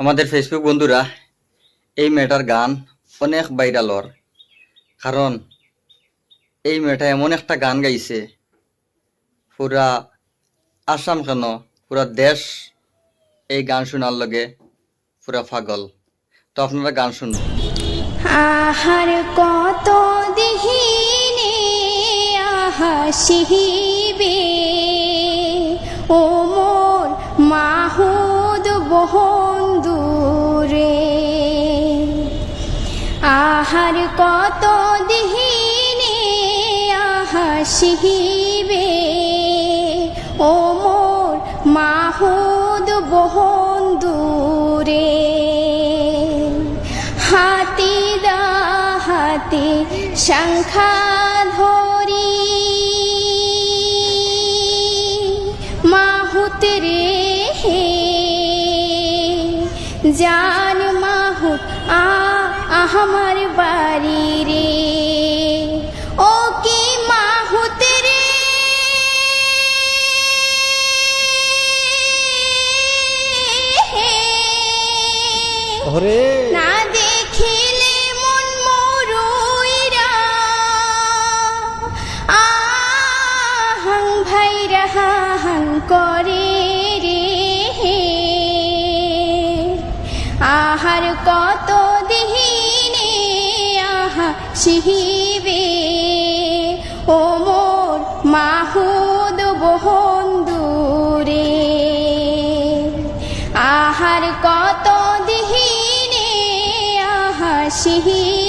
আমাদের ফেসবুক বন্ধুরা, এই মেয়েটার গান অনেক ভাইরালর। কারণ এই মেয়েটা এমন একটা গান গাইছে, পুরা আসাম কেন, পুরা দেশ এই গান শোনার লগে পুরা পাগল। তো আপনারা গান শুনুন। আহার কত দিহিনে আহা ও মোর মাহুদ আহার কত দিহিনে আহা সিহিবে ও মোর মাহুদ বহন্দুরে হাতি দা হাতি শঙ্খা ধরি। মাহুত রে হে, জান মাহুত আমার বাড়ি রে। ও কি মাহুত রে। না দেখিলে মন মরুইরা। আহং ভাইরা হাং করে রে। আহার কত সিহিবে ও মোর মাহুদ বহন্দুরে আহার কত দিহিনে আহা সিহিবে